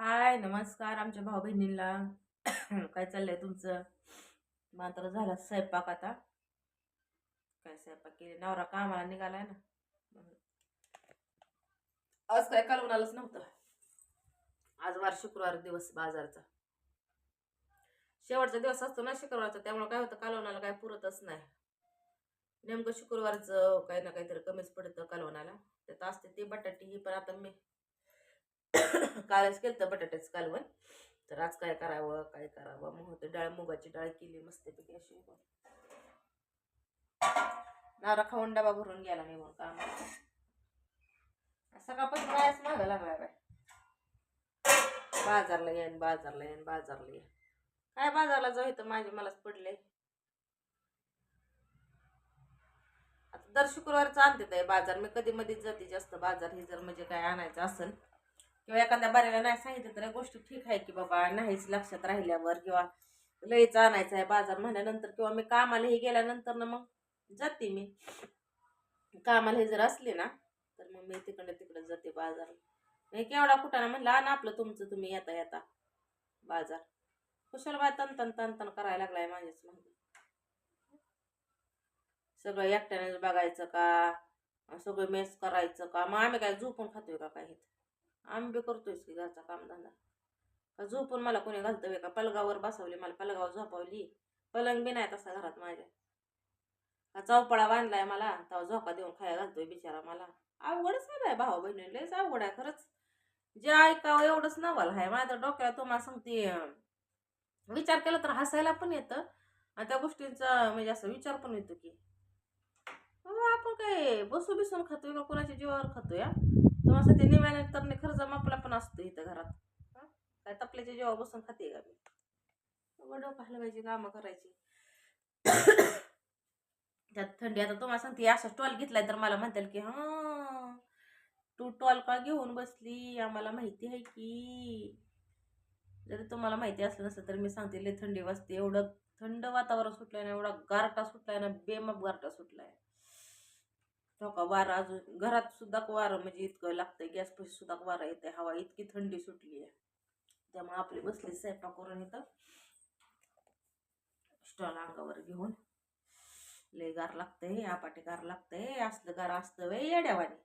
हाय नमस्कार आमच्या भाऊ बहिणींना काय चाललंय तुमचं? मात्र झाला स्वयंपाक आता. काय स्वयंपाक केले? नवरा कामाला निघालाय ना. आज काय कालवणालाच नव्हतं. आज वार शुक्रवार दिवस बाजारचा. शेवटचा दिवस असतो ना शुक्रवारचा त्यामुळे काय होतं कालवणाला काय पुरतच नाही. नेमकं शुक्रवारचं काही ना काहीतरी कमीच पडतं कालवणाला त्यात असते ते बटाटी ही पण आता मी कालच केलं तर बटाट्याचं कालवण. तर आज काय करावं काय करावं? मग होतं डाळ मुगाची डाळ केली मस्तपैकी अशी. नारा खाऊन डबा भरून गेला निघून काम सकाळपासून बायाच मागं लागला बाय बाजारला येईन बाजारला येईन बाजारला येईन काय बाजारला जाऊ इथं? माझे मलाच पडले. आता दर शुक्रवारचं आणते बाजार. मी कधी मध्येच जाते जास्त बाजार. हे जर म्हणजे काय आणायचं असेल किंवा एखाद्या बऱ्याला नाही सांगितलं तर या गोष्टी ठीक आहे की बाबा नाहीच लक्षात राहिल्यावर किंवा लईच आणायचं आहे बाजार म्हणल्यानंतर किंवा मी कामाला हे गेल्यानंतर ना मग जाते मी. कामाला हे जर असले ना तर मग मी तिकडे तिकडे जाते बाजार. मी केवढा कुठाना म्हणलं आणा आपलं तुमचं तुम्ही येता येता. बाजार. कुशल बाय तन तन तन तन करायला लागलाय माझ्याच म्हणजे सगळं एकट्याने बघायचं का? सगळं मेस करायचं का? मग आम्ही काय झोपून खातोय का काय आम्ही बी करतोयच की घरचा कामधंदा. का झोपून मला कोणी घालतवे का? पलगावर बसवली मला पलगावर झोपावली. पलंग बी नाही तसा घरात माझ्या. का चौपडा बांधलाय मला तेव्हा झोका देऊन खाया घालतोय बिचारा मला. अवघडच आहे बाय भाऊ बहिणी लयच अवघड आहे खरंच. जे ऐकावं एवढंच नवल आहे. माझ्या डोक्याला तुम्हाला सांगते विचार केला तर हसायला पण येतं. आणि त्या गोष्टींचा म्हणजे असं विचार पण येतो की आपण काय बसू बिसून खातोय का? कोणाच्या जीवावर खातोय तुम्हाला ते निम्याने तर खर्च मापला पण असतो इथं घरात. काय तपल्याच्या जेव्हा बसून खाते का मी? बाबा पाहिलं पाहिजे कामं करायची. त्यात थंडी आता तुम्हाला सांगते असा टॉल घेतलाय तर मला म्हणताल की हा तू टॉल का घेऊन बसली? आम्हाला माहिती आहे की. जरी तुम्हाला माहिती असलं नसलं तर मी सांगते लय थंडी वाजते. एवढं थंड वातावरण सुटलंय ना एवढा गारटा सुटलाय ना बेमाप गारटा सुटलाय. हो का? वारं अजून घरात सुद्धा वारं म्हणजे इतकं लागतंय गॅस सुद्धा वारं येते हवा इतकी थंडी सुटली आहे. त्यामुळे आपली बसली स्वयंपाक करून इथं. स्टॉल अंगावर घेऊन. लय गार लागतंय आपाटे गार लागतंय असलं गार असतं वे येड्यावानी.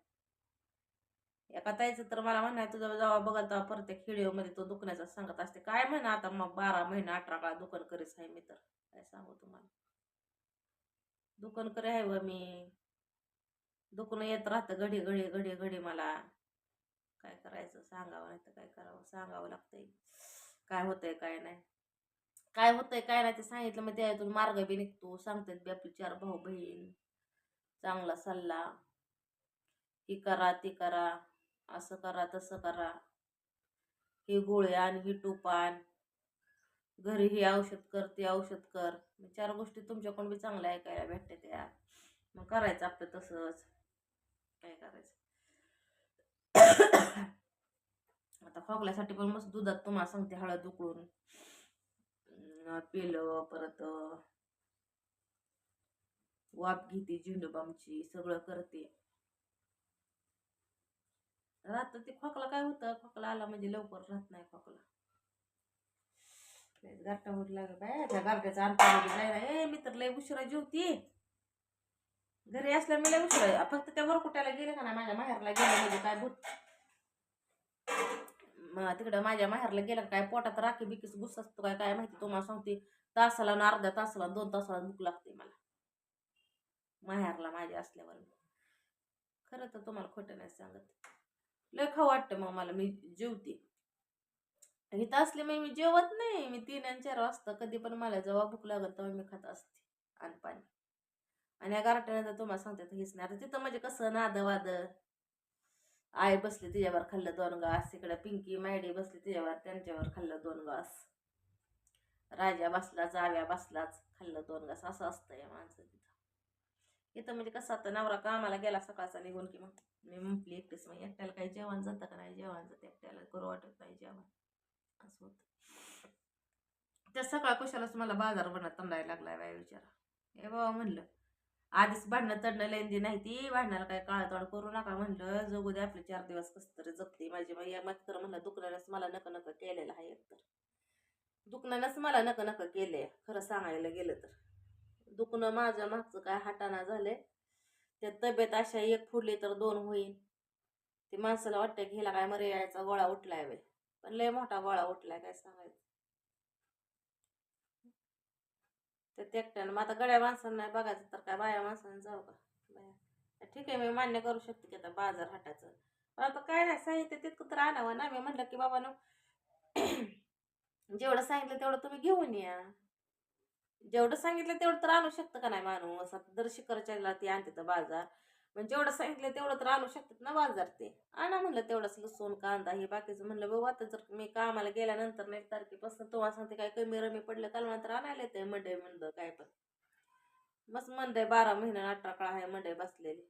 एका ताईचं तर मला म्हणायचं तुझं जेव्हा बघाल तेव्हा प्रत्येक व्हिडिओमध्ये तो दुखण्याचा सांगत असते. काय म्हणा आता मग बारा महिना अठरा काळ दुकान करीच आहे मी तर? काय सांगू तुम्हाला? दुकान करे आहे व मी. दुखणं येत राहतं घडी घडी घडी घडी मला. काय करायचं? सांगावं नाही तर काय करावं? सांगावं लागतंय. काय होतंय काय नाही. काय होतंय काय नाही ते सांगितलं मग त्यातून मार्ग बी निघतो. सांगतात बी आपली चार भाऊ बहीण. चांगला सल्ला. ही करा ती करा. असं करा तसं करा. ही गोळ्या आण ही टोपान घरी ही औषध कर ते औषध कर. मग चार गोष्टी तुमच्याकडून बी चांगल्या ऐकायला भेटते त्या मग करायचं आपलं तसंच. काय करायचं? आता खोकल्यासाठी पण मस्त दुधात तुम्हाला सांगते हळद उकळून. पेलं परत वाप वाफ घेते झेंडूबामची सगळं करते. राहत ते खोकला काय होतं? खोकला आला म्हणजे लवकर राहत नाही खोकला. गारटा गारठा होत बाय त्या गारट्याचा अंतर नाही ए मी तर लय उशिरा जेवती. घरी असल्या मी लय उशिरा फक्त त्या वरकुट्याला गेले का ना माझ्या माहेरला गेले म्हणजे काय भूत? मग तिकडं माझ्या माहेरला गेलं काय पोटात राखी बिकीस गुस असतो काय काय माहिती तुम्हाला सांगते तासाला ना अर्ध्या तासाला दोन तासाला भूक लागते मला. माहेरला माझ्या असल्यावर खरं तर तुम्हाला खोटं नाही सांगत. लय खाऊ वाटतं मग मला मी जेवते. इथं असले मग मी जेवत नाही. मी तीन आणि चार वाजता कधी पण मला जेव्हा भूक लागत तेव्हा मी खात असते. आणि पाणी. आणि या गारट्याने तुम्हाला सांगते तर हेच नाही. आता तिथं म्हणजे कसं नादवाद. आई बसली तिच्यावर खाल्लं दोन गास इकडं पिंकी मायडी बसली तिच्यावर त्यांच्यावर खाल्लं दोन गास राजा बसला जाव्या बसलाच खाल्लं दोन गास असं असतं या माणसं तिथं. इथं म्हणजे कसं आता नवरा कामाला गेला सकाळचा निघून की मग मी म्हटली एकटीच मग एकट्याला काही जेवण जातं का नाही? जेवण जातं एकट्याला करू वाटत नाही जेवण. असं होतं. त्या सकाळ कुशालाच मला बाजार बनत तंडायला लागलाय बाय विचारा. हे बाबा म्हणलं आधीच भांडणं तडणं लेंदी नाही ती. भांडणाला काय काळ करू नका म्हणलं. जगू दे आपले चार दिवस कसं तरी जगते. माझी मग या मत तर म्हणलं दुखण्यालाच मला नक नक केलेलं आहे एकतर दुखण्यालाच मला नक नक केले खरं सांगायला गेलं तर. दुखणं माझं मागचं काय हाटाना झालंय. त्या तब्येत अशा एक फुडली तर दोन होईल ते माणसाला वाटतं की हिला काय मर्यायचा गोळा उठलाय बाई. पण लय मोठा गोळा उठलाय काय सांगायचं. ते एकट्यानं. मग आता गड्या माणसांना नाही बघायचं तर काय? बाया माणसानं जाऊ का? बाया. ठीक आहे मी मान्य करू शकते की आता बाजार हाटाचं. पण आता काय नाही साहित्य तितकं तर आणावं ना. मी म्हणलं की बाबा जेवढं सांगितलं तेवढं तुम्ही घेऊन या. जेवढं सांगितलं तेवढं तर आणू शकतं का नाही माणूस? आता दर शिखरच्याला ती आणते तर बाजार. पण जेवढं सांगितलं तेवढं तर आणू शकतात ना बाजार ते. आणा म्हणलं तेवढंच लसूण कांदा हे बाकीचं म्हणलं बघू आता जर मी कामाला गेल्यानंतर नाही तारखेपासून तुम्हाला सांगते काय कमी रमी पडलं काल तर आणायला येते मंडई म्हणलं काय पण. बस मंडई बारा महिने अठरा काळ आहे मंडई बसलेली.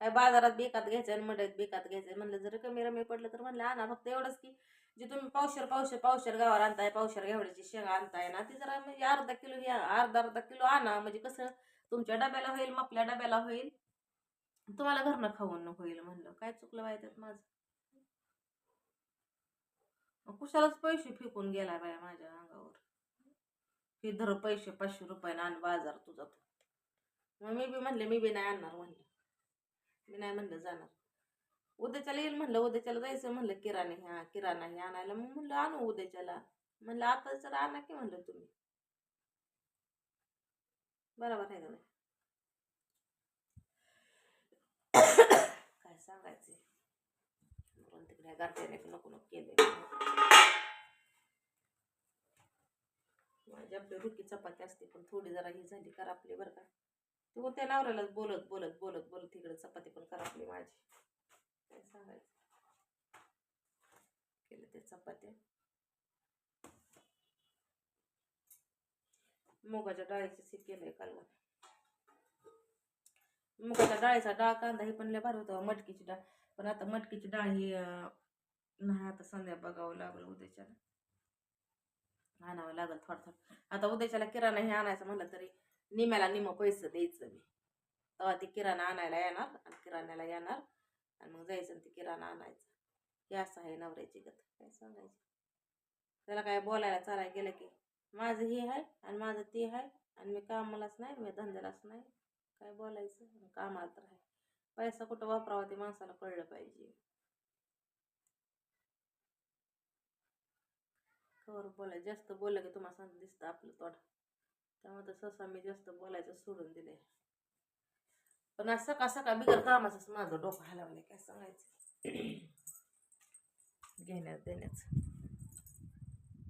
काय बाजारात बेकात घ्यायचं आणि मंडईत बेकात घ्यायचं म्हणलं जर कमी रमी पडलं तर म्हणलं आणा फक्त एवढंच की जे तुम्ही पावशेर पावशेर पावशेर गावावर आणताय पावशेर घेवड्याची शेंगा आणताय ना ती जरा म्हणजे अर्धा किलो घ्या अर्धा अर्धा किलो आणा. म्हणजे कसं तुमच्या डब्याला होईल मग आपल्या डब्याला होईल. तुम्हाला घरनं खाऊन होईल म्हणलं. काय चुकलं बाय त्यात माझं? कुशालाच पैसे फेकून गेला बाया माझ्या अंगावर. की धर पैसे पाचशे रुपयानं आण बाजार तुझा तो. मग मी बी म्हणले मी बी नाही आणणार म्हणलं. मी नाही म्हणलं जाणार. उद्याच्याला येईल म्हणलं उद्याच्याला जायचं म्हणलं किराणे ह्या किराणा हे आणायला. मग म्हणलं आणू उद्याच्याला. म्हणलं आता जर आणा की म्हणलं तुम्ही. बरोबर आहे का नाही काय सांगायचं. म्हणून तिकडे गारट्याने नको नको केले. माझी आपली रुकी चपाती असते पण थोडी जरा ही झाली करा करापली बरं का. तू त्या नवऱ्यालाच बोलत बोलत बोलत बोलत तिकडे चपाती पण करा आपली माझी. काय सांगायचं? केलं ते चपात्या. मुगाच्या डाळीचं सी केलंय कालवण मुगाच्या डाळीचा डाळ कांदा हे पण लय भारी होतं मटकीची डाळ. पण आता मटकीची डाळ ही नाही आता संध्या बघावं लागलं उद्याच्याला. आणावं लागेल थोडं थोडं आता उद्याच्याला किराणा हे आणायचं म्हणलं तरी निम्याला निम पैसे द्यायचं मी. तेव्हा ते किराणा आणायला येणार आणि किराण्याला येणार आणि मग जायचं आणि ते किराणा आणायचं. हे असं आहे नवऱ्याची गत. काय सांगायचं? त्याला काय बोलायला चालायला गेलं की माझं हे आहे आणि माझं ते आहे आणि मी कामालाच नाही मी धंद्यालाच नाही. काय बोलायचं? कामाला तर आहे. पैसा कुठं वापरावा ते माणसाला कळलं पाहिजे. खर बोलाय जास्त बोललं की तुम्हाला सांग दिसतं आपलं तोंड. त्यामुळे तर सहसा मी जास्त बोलायचं सोडून दिले पण आज सकाळ सकाळ बिगर कामाचंच माझं डोकं हलवलं काय सांगायचं? घेण्यात देण्याच.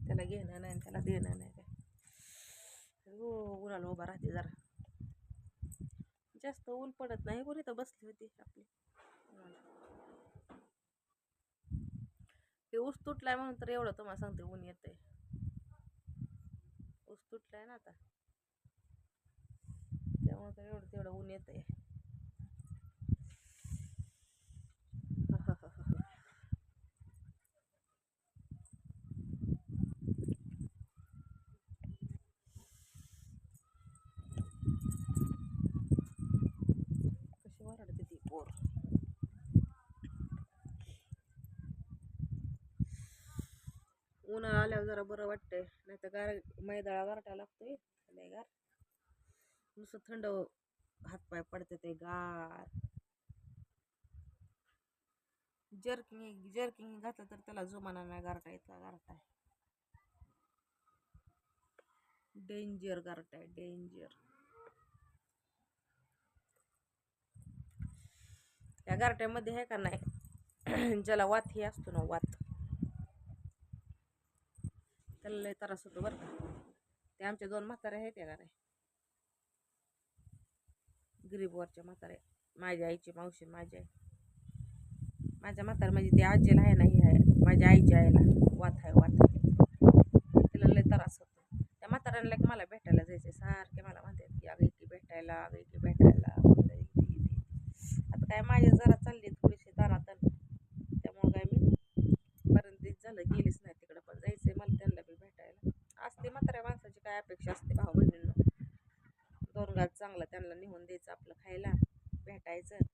त्याला घेणं नाही आणि त्याला देणं नाही काय. हो उन्हाला उभा राहते जरा. जास्त ऊन पडत नाही कोणी तर बसली होती आपली. हे ऊस तुटलाय म्हणून तर एवढं तुम्हाला सांगते ऊन येतंय. ऊस तुटलाय ना आता. त्यामुळे तर एवढं तेवढं ऊन येतंय. आल्यावर जरा बरं वाटतंय. नाही तर गार मैदाळा गारटा लागतोय. नाही गार. नुसतं थंड हातपाय पडते ते गार. जर्किंग जर्किंग घातलं तर त्याला जुमाना नाही गारटा इतका गारटा आहे. डेंजर गारटा आहे डेंजर. या गारट्यामध्ये आहे का नाही? ज्याला वात असतो ना वात. त्याला लय त्रास होतो बरं का. ते आमच्या दोन म्हातारे आहेत का नाही गरीबवरच्या म्हातारे माझ्या आईची मावशी माझी आई. माझ्या म्हातारे म्हणजे ते आजीला आहे नाही आहे. माझ्या आईच्या आईला वात आहे वात तिला लय त्रास होतो. त्या म्हाताऱ्यांना एक मला भेटायला जायचं सारखे मला म्हणतात की अगं इथे भेटायला अगं इथे भेटायला. आता काय माझ्या जरा चालली थोडीशी दारातन त्यामुळं काय मी पर्यंत झालं गेलीच नाही तिकडं पण जायचंय मला इच्छा असते भाऊ बहिणींना दोन गात चांगला त्यांना निघून द्यायचं आपलं खायला. भेटायचं.